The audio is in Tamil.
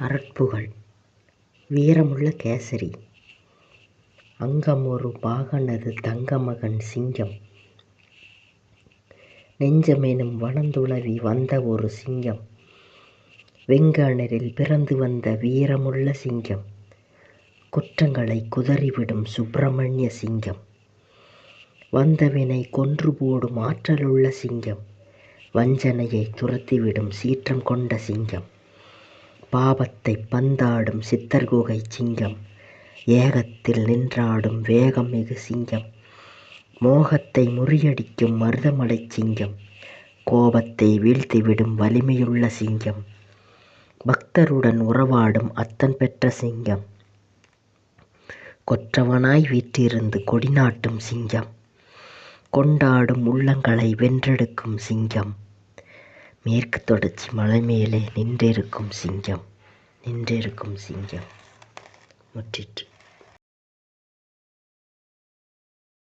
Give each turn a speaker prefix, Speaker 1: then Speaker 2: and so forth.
Speaker 1: அரட்புகள் வீரமுள்ள கேசரி. அங்கம் ஒரு பாகனது தங்கமகன் சிங்கம். நெஞ்சமெனும் வனந்துளவி வந்த ஒரு சிங்கம். வெங்கணரில் பிறந்து வந்த வீரமுள்ள சிங்கம். குற்றங்களைக் குதறிவிடும் சுப்பிரமணிய சிங்கம். வந்தவினை கொன்று போடும் ஆற்றலுள்ள சிங்கம். வஞ்சனையை துரத்திவிடும் சீற்றம் கொண்ட சிங்கம். பாவத்தைப் பந்தாடும் சித்தர்குகைச் சிங்கம் ஏகத்தில் நின்றாடும் வேகம் மிகு சிங்கம் மோகத்தை முறியடிக்கும் மருதமலைச் சிங்கம் கோபத்தை வீழ்த்திவிடும் வலிமையுள்ள சிங்கம் பக்தருடன் உறவாடும் அத்தன் பெற்ற சிங்கம் கொற்றவனாய் வீற்றிருந்து கொடிநாட்டும் சிங்கம் கொண்டாடும் உள்ளங்களை வென்றெடுக்கும் சிங்கம் மேற்கு தொடர்ச்சி மலை மேலே நின்றிருக்கும் சிங்கம் நின்றிருக்கும் சிங்கம். முற்றிற்று.